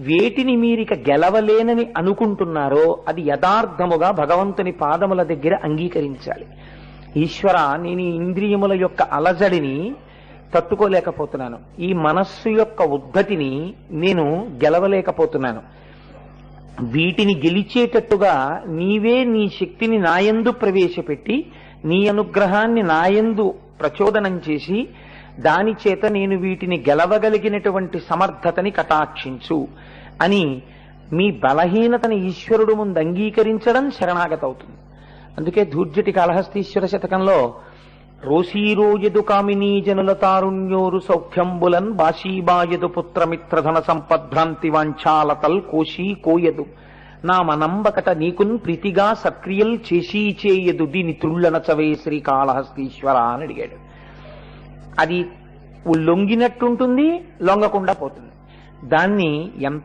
వేటిని మీరిక గెలవలేనని అనుకుంటున్నారో అది యథార్థముగా భగవంతుని పాదముల దగ్గర అంగీకరించాలి. ఈశ్వర నేను ఈ ఇంద్రియముల యొక్క అలజడిని తట్టుకోలేకపోతున్నాను. ఈ మనస్సు యొక్క ఉద్ధతిని నేను గెలవలేకపోతున్నాను. వీటిని గెలిచేటట్టుగా నీవే నీ శక్తిని నాయందు ప్రవేశపెట్టి నీ అనుగ్రహాన్ని నాయందు ప్రచోదనం చేసి దాని చేత నేను వీటిని గెలవగలిగినటువంటి సమర్థతని కటాక్షించు అని మీ బలహీనతని ఈశ్వరుడు ముందు అంగీకరించడం శరణాగత అవుతుంది అందుకే ధూర్జటి కాళహస్తీశ్వర శతకంలో రోసీరోజదు కామినీ జనుల తారుణ్యోరు సౌఖ్యంబులన్ బాషీబాయదు పుత్రమిత్రధన సంపద్భ్రాంతి వాంఛాలతల్ కోశీ కోయదు. నా మనంబకట నీకున్ ప్రీతిగా సక్రియల్ చేసీ చేయదు దీని త్రుళ్ళనచవే శ్రీ కాళహస్తీశ్వర అని అడిగాడు. అది లొంగినట్టుంటుంది లొంగకుండా పోతుంది. దాన్ని ఎంత